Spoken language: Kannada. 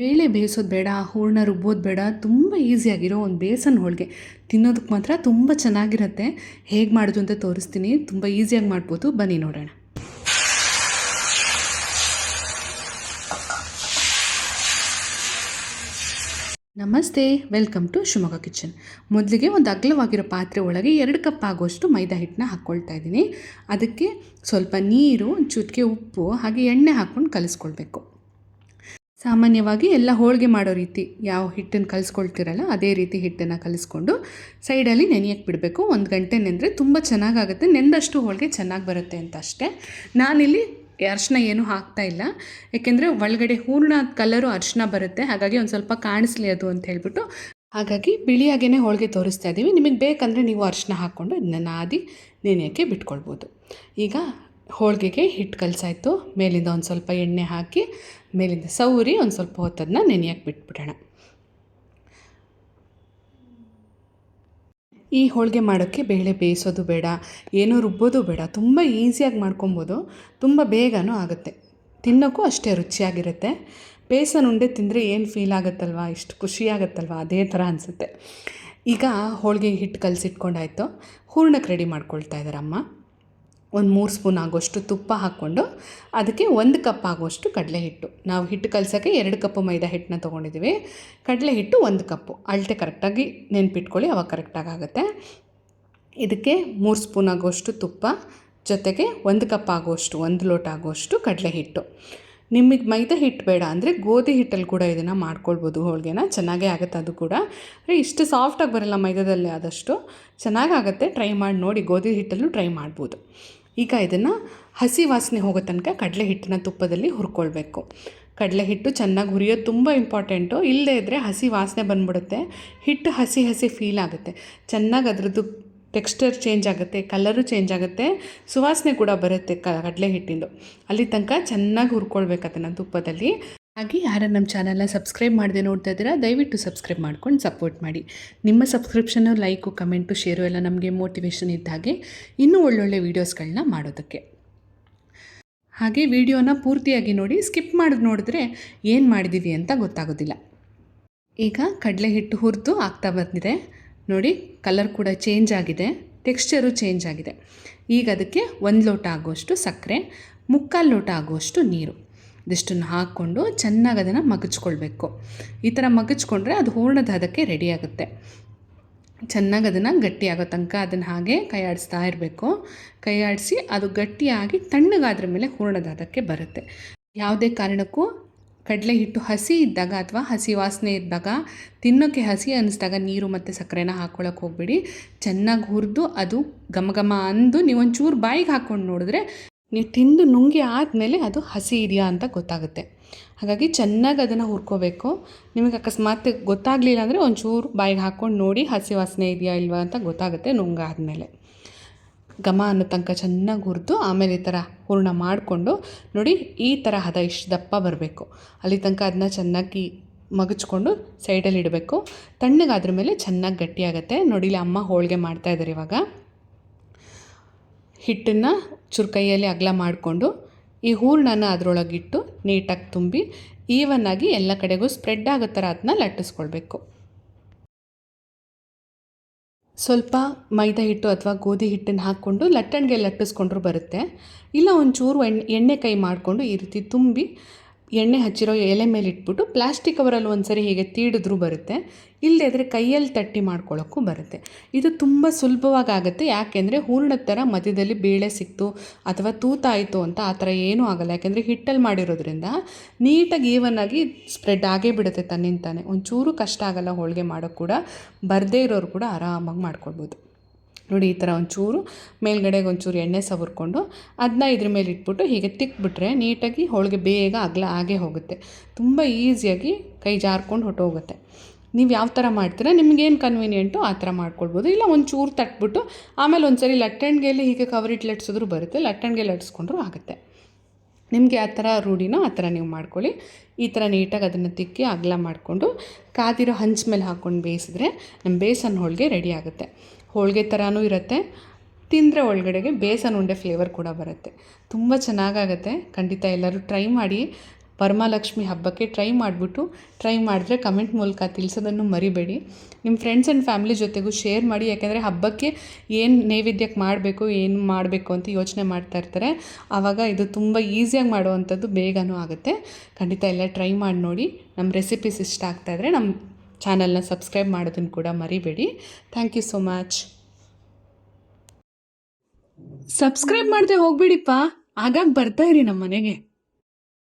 ಬೇಳೆ ಬೇಯಿಸೋದು ಬೇಡ, ಹೂರಣ ರುಬ್ಬೋದು ಬೇಡ, ತುಂಬ ಈಸಿಯಾಗಿರೋ ಒಂದು ಬೇಸನ್ ಹೋಳಿಗೆ. ತಿನ್ನೋದಕ್ಕೆ ಮಾತ್ರ ತುಂಬ ಚೆನ್ನಾಗಿರುತ್ತೆ. ಹೇಗೆ ಮಾಡೋದು ಅಂತ ತೋರಿಸ್ತೀನಿ. ತುಂಬ ಈಸಿಯಾಗಿ ಮಾಡ್ಬೋದು. ಬನ್ನಿ ನೋಡೋಣ. ನಮಸ್ತೆ, ವೆಲ್ಕಮ್ ಟು ಶಿವಮೊಗ್ಗ ಕಿಚನ್. ಮೊದಲಿಗೆ ಒಂದು ಅಗಲವಾಗಿರೋ ಪಾತ್ರೆ ಒಳಗೆ ಎರಡು ಕಪ್ ಆಗೋಷ್ಟು ಮೈದಾ ಹಿಟ್ಟನ್ನ ಹಾಕ್ಕೊಳ್ತಾ ಇದ್ದೀನಿ. ಅದಕ್ಕೆ ಸ್ವಲ್ಪ ನೀರು ಚುಟ್ಕೆ ಉಪ್ಪು, ಹಾಗೆ ಎಣ್ಣೆ ಹಾಕ್ಕೊಂಡು ಕಲಿಸ್ಕೊಳ್ಬೇಕು. ಸಾಮಾನ್ಯವಾಗಿ ಎಲ್ಲ ಹೋಳಿಗೆ ಮಾಡೋ ರೀತಿ ಯಾವ ಹಿಟ್ಟನ್ನು ಕಲಿಸ್ಕೊಳ್ತಿರಲ್ಲ, ಅದೇ ರೀತಿ ಹಿಟ್ಟನ್ನು ಕಲಿಸ್ಕೊಂಡು ಸೈಡಲ್ಲಿ ನೆನೆಯಕ್ಕೆ ಬಿಡಬೇಕು. ಒಂದು ಗಂಟೆ ನೆಂದರೆ ತುಂಬ ಚೆನ್ನಾಗಾಗುತ್ತೆ. ನೆಂದಷ್ಟು ಹೋಳಿಗೆ ಚೆನ್ನಾಗಿ ಬರುತ್ತೆ ಅಂತ ಅಷ್ಟೇ. ನಾನಿಲ್ಲಿ ಅರಿಶಿನ ಏನೂ ಹಾಕ್ತಾ ಇಲ್ಲ. ಏಕೆಂದರೆ ಒಳಗಡೆ ಹೂರ್ಣ ಕಲರು ಅರಿಶಿನ ಬರುತ್ತೆ. ಹಾಗಾಗಿ ಒಂದು ಸ್ವಲ್ಪ ಕಾಣಿಸ್ಲಿ ಅದು ಅಂತ ಹೇಳ್ಬಿಟ್ಟು. ಹಾಗಾಗಿ ಬಿಳಿಯಾಗೇ ಹೋಳಿಗೆ ತೋರಿಸ್ತಾ ಇದ್ದೀವಿ ನಿಮಗೆ ಬೇಕಂದರೆ ನೀವು ಅರಿಶಿನ ಹಾಕ್ಕೊಂಡು ಇದನ್ನ ನಾದಿ ನೆನೆಯೋಕ್ಕೆ ಬಿಟ್ಕೊಳ್ಬೋದು. ಈಗ ಹೋಳಿಗೆಗೆ ಹಿಟ್ಟು ಕಲಸಾಯ್ತು. ಮೇಲಿಂದ ಒಂದು ಸ್ವಲ್ಪ ಎಣ್ಣೆ ಹಾಕಿ, ಮೇಲಿಂದ ಸೌರಿ ಒಂದು ಸ್ವಲ್ಪ ಹೊತ್ತದನ್ನ ನೆನೆಯಕ್ಕೆ ಬಿಟ್ಬಿಡೋಣ. ಈ ಹೋಳಿಗೆ ಮಾಡೋಕ್ಕೆ ಬೇಳೆ ಬೇಯಿಸೋದು ಬೇಡ, ಏನೂ ರುಬ್ಬೋದು ಬೇಡ, ತುಂಬ ಈಸಿಯಾಗಿ ಮಾಡ್ಕೊಬೋದು, ತುಂಬ ಬೇಗನೂ ಆಗುತ್ತೆ. ತಿನ್ನೋಕ್ಕೂ ಅಷ್ಟೇ ರುಚಿಯಾಗಿರುತ್ತೆ. ಬೇಸನ್ ಉಂಡೆ ತಿಂದರೆ ಏನು ಫೀಲ್ ಆಗುತ್ತಲ್ವ? ಇಷ್ಟು ಖುಷಿ ಆಗುತ್ತಲ್ವ ಅದೇ ಥರ ಅನಿಸುತ್ತೆ. ಈಗ ಹೋಳಿಗೆ ಹಿಟ್ಟು ಕಲಸಿಟ್ಕೊಂಡಾಯಿತು. ಹೂರ್ಣಕ್ಕೆ ರೆಡಿ ಮಾಡ್ಕೊಳ್ತಾ ಇದ್ದಾರೆ ಅಮ್ಮ. ಒಂದು ಮೂರು ಸ್ಪೂನ್ ಆಗೋಷ್ಟು ತುಪ್ಪ ಹಾಕ್ಕೊಂಡು ಅದಕ್ಕೆ ಒಂದು ಕಪ್ ಆಗೋಷ್ಟು ಕಡಲೆ ಹಿಟ್ಟು ನಾವು ಹಿಟ್ಟು ಕಲಸೋಕ್ಕೆ ಎರಡು ಕಪ್ಪು ಮೈದಾ ಹಿಟ್ಟನ್ನ ತೊಗೊಂಡಿದ್ದೀವಿ. ಕಡಲೆ ಹಿಟ್ಟು ಒಂದು ಕಪ್ಪು ಅಳತೆ ಕರೆಕ್ಟಾಗಿ ನೆನ್ಪಿಟ್ಕೊಳ್ಳಿ, ಅವಾಗ ಕರೆಕ್ಟಾಗಿ ಆಗುತ್ತೆ. ಇದಕ್ಕೆ ಮೂರು ಸ್ಪೂನ್ ಆಗೋಷ್ಟು ತುಪ್ಪ, ಜೊತೆಗೆ ಒಂದು ಕಪ್ ಆಗೋಷ್ಟು, ಒಂದು ಲೋಟ ಆಗೋಷ್ಟು ಕಡಲೆ ಹಿಟ್ಟು ನಿಮಗೆ ಮೈದಾ ಹಿಟ್ಟು ಬೇಡ ಅಂದರೆ ಗೋಧಿ ಹಿಟ್ಟಲ್ಲಿ ಕೂಡ ಇದನ್ನು ಮಾಡ್ಕೊಳ್ಬೋದು ಹೋಳಿಗೆನ. ಚೆನ್ನಾಗೇ ಆಗುತ್ತೆ ಅದು ಕೂಡ. ಇಷ್ಟು ಸಾಫ್ಟಾಗಿ ಬರಲ್ಲ ಮೈದಾದಲ್ಲಿ ಆದಷ್ಟು. ಚೆನ್ನಾಗಾಗುತ್ತೆ, ಟ್ರೈ ಮಾಡಿ ನೋಡಿ. ಗೋಧಿ ಹಿಟ್ಟಲ್ಲೂ ಟ್ರೈ ಮಾಡ್ಬೋದು. ಈಗ ಇದನ್ನು ಹಸಿ ವಾಸನೆ ಹೋಗೋ ತನಕ ಕಡಲೆ ಹಿಟ್ಟನ್ನ ತುಪ್ಪದಲ್ಲಿ ಹುರ್ಕೊಳ್ಬೇಕು. ಕಡಲೆ ಹಿಟ್ಟು ಚೆನ್ನಾಗಿ ಹುರಿಯೋದು ತುಂಬ ಇಂಪಾರ್ಟೆಂಟು ಇಲ್ಲದೇ ಇದ್ದರೆ ಹಸಿ ವಾಸನೆ ಬಂದ್ಬಿಡುತ್ತೆ. ಹಿಟ್ಟು ಹಸಿ ಹಸಿ ಫೀಲ್ ಆಗುತ್ತೆ. ಚೆನ್ನಾಗಿ ಅದರದ್ದು ಟೆಕ್ಸ್ಚರ್ ಚೇಂಜ್ ಆಗುತ್ತೆ ಕಲರು ಚೇಂಜ್ ಆಗುತ್ತೆ. ಸುವಾಸನೆ ಕೂಡ ಬರುತ್ತೆ ಕಡಲೆ ಹಿಟ್ಟಿಂದು. ಅಲ್ಲಿ ತನಕ ಚೆನ್ನಾಗಿ ಹುರ್ಕೊಳ್ಬೇಕು ಅದನ್ನು ತುಪ್ಪದಲ್ಲಿ. ಹಾಗೆ ಯಾರು ನಮ್ಮ ಚಾನಲ್ನ ಸಬ್ಸ್ಕ್ರೈಬ್ ಮಾಡದೆ ನೋಡ್ತಾ ಇದ್ದೀರಾ, ದಯವಿಟ್ಟು ಸಬ್ಸ್ಕ್ರೈಬ್ ಮಾಡ್ಕೊಂಡು ಸಪೋರ್ಟ್ ಮಾಡಿ. ನಿಮ್ಮ ಸಬ್ಸ್ಕ್ರಿಪ್ಷನ್ನು ಲೈಕು, ಕಮೆಂಟು, ಶೇರು ಎಲ್ಲ ನಮಗೆ ಮೋಟಿವೇಶನ್ ಇದ್ದ ಹಾಗೆ ಇನ್ನೂ ಒಳ್ಳೊಳ್ಳೆ ವೀಡಿಯೋಸ್ಗಳನ್ನ ಮಾಡೋದಕ್ಕೆ. ಹಾಗೆ ವಿಡಿಯೋನ ಪೂರ್ತಿಯಾಗಿ ನೋಡಿ, ಸ್ಕಿಪ್ ಮಾಡಿ ನೋಡಿದ್ರೆ ಏನು ಮಾಡಿದ್ದೀವಿ ಅಂತ ಗೊತ್ತಾಗೋದಿಲ್ಲ. ಈಗ ಕಡಲೆ ಹಿಟ್ಟು ಹುರಿದು ಆಗ್ತಾ ಬಂದಿದೆ. ನೋಡಿ, ಕಲರ್ ಕೂಡ ಚೇಂಜ್ ಆಗಿದೆ, ಟೆಕ್ಸ್ಚರು ಚೇಂಜ್ ಆಗಿದೆ. ಈಗ ಅದಕ್ಕೆ ಒಂದು ಲೋಟ ಆಗುವಷ್ಟು ಸಕ್ಕರೆ, ಮುಕ್ಕಾಲು ಲೋಟ ಆಗುವಷ್ಟು ನೀರು. ಇದಿಷ್ಟನ್ನು ಹಾಕ್ಕೊಂಡು ಚೆನ್ನಾಗಿ ಅದನ್ನು ಮಗಚ್ಕೊಳ್ಬೇಕು. ಈ ಥರ ಮಗಚ್ಕೊಂಡ್ರೆ ಅದು ಹೂರ್ಣದ ಹದಕ್ಕೆ ರೆಡಿ ಆಗುತ್ತೆ. ಚೆನ್ನಾಗಿ ಅದನ್ನು ಗಟ್ಟಿಯಾಗೋ ತನಕ ಅದನ್ನು ಹಾಗೆ ಕೈ ಆಡಿಸ್ತಾ ಇರಬೇಕು. ಕೈ ಆಡಿಸಿ ಅದು ಗಟ್ಟಿಯಾಗಿ ತಣ್ಣಗಾದ್ರ ಮೇಲೆ ಹೂರ್ಣದ ಹದಕ್ಕೆ ಬರುತ್ತೆ. ಯಾವುದೇ ಕಾರಣಕ್ಕೂ ಕಡಲೆ ಹಿಟ್ಟು ಹಸಿ ಇದ್ದಾಗ ಅಥವಾ ಹಸಿ ವಾಸನೆ ಇದ್ದಾಗ ತಿನ್ನೋಕ್ಕೆ ಹಸಿ ಅನ್ನಿಸ್ದಾಗ ನೀರು ಮತ್ತು ಸಕ್ಕರೆನ ಹಾಕ್ಕೊಳಕ್ಕೆ ಹೋಗ್ಬೇಡಿ. ಚೆನ್ನಾಗಿ ಹುರಿದು ಅದು ಘಮ ಘಮ ಅಂದು ನೀವು ಒಂಚೂರು ಬಾಯಿಗೆ ಹಾಕ್ಕೊಂಡು ನೋಡಿದ್ರೆ ನೀವು ತಿಂದು ನುಂಗಿ ಆದಮೇಲೆ ಅದು ಹಸಿ ಇದೆಯಾ ಅಂತ ಗೊತ್ತಾಗುತ್ತೆ. ಹಾಗಾಗಿ ಚೆನ್ನಾಗಿ ಅದನ್ನು ಹುರ್ಕೋಬೇಕು. ನಿಮಗೆ ಅಕಸ್ಮಾತ್ ಗೊತ್ತಾಗಲಿಲ್ಲ ಅಂದರೆ ಒಂಚೂರು ಬಾಯಿಗೆ ಹಾಕ್ಕೊಂಡು ನೋಡಿ ಹಸಿ ವಾಸನೆ ಇದೆಯಾ ಇಲ್ವಾ ಅಂತ ಗೊತ್ತಾಗುತ್ತೆ ನುಂಗಾದ್ಮೇಲೆ. ಘಮ ಅನ್ನೋ ತನಕ ಚೆನ್ನಾಗಿ ಹುರಿದು ಆಮೇಲೆ ಈ ಥರ ಹೂರ್ಣ ಮಾಡಿಕೊಂಡು ನೋಡಿ ಈ ಥರ ಹದ ಇಷ್ಟು ದಪ್ಪ ಬರಬೇಕು. ಅಲ್ಲಿ ತನಕ ಅದನ್ನ ಚೆನ್ನಾಗಿ ಮಗಚ್ಕೊಂಡು ಸೈಡಲ್ಲಿ ಇಡಬೇಕು. ತಣ್ಣಗಾದ್ರ ಮೇಲೆ ಚೆನ್ನಾಗಿ ಗಟ್ಟಿಯಾಗುತ್ತೆ. ನೋಡಿ ಇಲ್ಲಿ ಅಮ್ಮ ಹೋಳಿಗೆ ಮಾಡ್ತಾಯಿದ್ದಾರೆ ಇವಾಗ. ಹಿಟ್ಟನ್ನು ಚುರುಕೈಯಲ್ಲಿ ಅಗಲ ಮಾಡಿಕೊಂಡು ಈ ಹೂರ್ಣನ ಅದರೊಳಗಿಟ್ಟು ನೀಟಾಗಿ ತುಂಬಿ ಈವನ್ನಾಗಿ ಎಲ್ಲ ಕಡೆಗೂ ಸ್ಪ್ರೆಡ್ ಆಗೋ ಥರ ಅದನ್ನ ಲಟ್ಟಿಸ್ಕೊಳ್ಬೇಕು. ಸ್ವಲ್ಪ ಮೈದಾ ಹಿಟ್ಟು ಅಥವಾ ಗೋಧಿ ಹಿಟ್ಟನ್ನು ಹಾಕ್ಕೊಂಡು ಲಟ್ಟಣಿಗೆ ಲಟ್ಟಿಸ್ಕೊಂಡ್ರೂ ಬರುತ್ತೆ. ಇಲ್ಲ ಒಂಚೂರು ಎಣ್ಣೆ ಎಣ್ಣೆ ಕೈ ಮಾಡಿಕೊಂಡು ಈ ರೀತಿ ತುಂಬಿ ಎಣ್ಣೆ ಹಚ್ಚಿರೋ ಎಲೆ ಮೇಲೆ ಇಟ್ಬಿಟ್ಟು ಪ್ಲಾಸ್ಟಿಕ್ ಕವರಲ್ಲಿ ಒಂದು ಸರಿ ಹೀಗೆ ತೀಡಿದ್ರೂ ಬರುತ್ತೆ. ಇಲ್ಲದೇ ಇದ್ದರೆ ಕೈಯಲ್ಲಿ ತಟ್ಟಿ ಮಾಡ್ಕೊಳ್ಳೋಕ್ಕೂ ಬರುತ್ತೆ. ಇದು ತುಂಬ ಸುಲಭವಾಗಿ ಆಗುತ್ತೆ ಯಾಕೆಂದರೆ ಹೂರ್ಣದ ಥರ ಮಧ್ಯದಲ್ಲಿ ಬೇಳೆ ಸಿಕ್ತು ಅಥವಾ ತೂತಾಯಿತು ಅಂತ ಆ ಥರ ಏನೂ ಆಗಲ್ಲ. ಯಾಕೆಂದರೆ ಹಿಟ್ಟಲ್ಲಿ ಮಾಡಿರೋದ್ರಿಂದ ನೀಟಾಗಿ ಆಗಿ ಸ್ಪ್ರೆಡ್ ಆಗೇ ಬಿಡುತ್ತೆ ತನ್ನಿಂತಾನೆ ಒಂಚೂರು ಕಷ್ಟ ಆಗಲ್ಲ ಹೋಳಿಗೆ ಮಾಡೋಕ್ಕೆ ಕೂಡ. ಬರದೇ ಇರೋರು ಕೂಡ ಆರಾಮಾಗಿ ಮಾಡ್ಕೊಳ್ಬೋದು. ನೋಡಿ ಈ ಥರ ಒಂಚೂರು ಮೇಲ್ಗಡೆಗೆ ಒಂಚೂರು ಎಣ್ಣೆ ಸವರ್ಕೊಂಡು ಅದನ್ನ ಇದ್ರ ಮೇಲೆ ಇಟ್ಬಿಟ್ಟು ಹೀಗೆ ತಿಕ್ಬಿಟ್ರೆ ನೀಟಾಗಿ ಹೋಳಿಗೆ ಬೇಗ ಅಗಲ ಆಗೇ ಹೋಗುತ್ತೆ. ತುಂಬ ಈಸಿಯಾಗಿ ಕೈ ಜಾರ್ಕೊಂಡು ಹೊಟ್ಟೋಗುತ್ತೆ. ನೀವು ಯಾವ ಥರ ಮಾಡ್ತೀರಾ? ನಿಮಗೇನು ಕನ್ವೀನಿಯೆಂಟು ಆ ಥರ ಮಾಡ್ಕೊಳ್ಬೋದು. ಇಲ್ಲ ಒಂಚೂರು ತಟ್ಬಿಟ್ಟು ಆಮೇಲೆ ಒಂದು ಸರಿ ಲಟ್ಟಣಿಗೆಯಲ್ಲಿ ಹೀಗೆ ಕವರಿಟ್ಟು ಲಟ್ಸಿದ್ರು ಬರುತ್ತೆ. ಲಟ್ಟಣಿಗೆ ಲಟ್ಸ್ಕೊಂಡ್ರೂ ಆಗುತ್ತೆ. ನಿಮಗೆ ಆ ಥರ ರೂಢಿನೋ ಆ ಥರ ನೀವು ಮಾಡ್ಕೊಳ್ಳಿ. ಈ ಥರ ನೀಟಾಗಿ ಅದನ್ನು ತಿಕ್ಕಿ ಅಗಲ ಮಾಡಿಕೊಂಡು ಕಾದಿರೋ ಹಂಚ್ ಮೇಲೆ ಹಾಕ್ಕೊಂಡು ಬೇಯಿಸಿದ್ರೆ ನಮ್ಮ ಬೇಸನ್ ಹೋಳಿಗೆ ರೆಡಿ ಆಗುತ್ತೆ. ಹೋಳಿಗೆ ಥರನೂ ಇರುತ್ತೆ. ತಿಂದರೆ ಒಳಗಡೆಗೆ ಬೇಸನ್ ಉಂಡೆ ಫ್ಲೇವರ್ ಕೂಡ ಬರುತ್ತೆ. ತುಂಬ ಚೆನ್ನಾಗಾಗತ್ತೆ. ಖಂಡಿತ ಎಲ್ಲರೂ ಟ್ರೈ ಮಾಡಿ. ವರಮಹಾಲಕ್ಷ್ಮಿ ಹಬ್ಬಕ್ಕೆ ಟ್ರೈ ಮಾಡಿಬಿಟ್ಟು ಟ್ರೈ ಮಾಡಿದ್ರೆ ಕಮೆಂಟ್ ಮೂಲಕ ತಿಳಿಸೋದನ್ನು ಮರಿಬೇಡಿ. ನಿಮ್ಮ ಫ್ರೆಂಡ್ಸ್ ಆ್ಯಂಡ್ ಫ್ಯಾಮಿಲಿ ಜೊತೆಗೂ ಶೇರ್ ಮಾಡಿ. ಯಾಕೆಂದರೆ ಹಬ್ಬಕ್ಕೆ ಏನು ನೈವೇದ್ಯಕ್ಕೆ ಮಾಡಬೇಕು, ಏನು ಮಾಡಬೇಕು ಅಂತ ಯೋಚನೆ ಮಾಡ್ತಾ ಇರ್ತಾರೆ. ಆವಾಗ ಇದು ತುಂಬ ಈಸಿಯಾಗಿ ಮಾಡುವಂಥದ್ದು ಬೇಗನೂ ಆಗುತ್ತೆ. ಖಂಡಿತ ಎಲ್ಲ ಟ್ರೈ ಮಾಡಿ ನೋಡಿ. ನಮ್ಮ ರೆಸಿಪೀಸ್ ಇಷ್ಟ ಆಗ್ತಾಯಿದ್ರೆ ನಮ್ಮ ಚಾನಲ್ನ ಸಬ್ಸ್ಕ್ರೈಬ್ ಮಾಡೋದನ್ನು ಕೂಡ ಮರಿಬೇಡಿ. Thank you so much subscribe ಮಾಡದೆ ಹೋಗ್ಬಿಡಿಪ್ಪ. ಆಗಾಗ ಬರ್ತಾ ಇರಿ ನಮ್ಮ ಮನೆಗೆ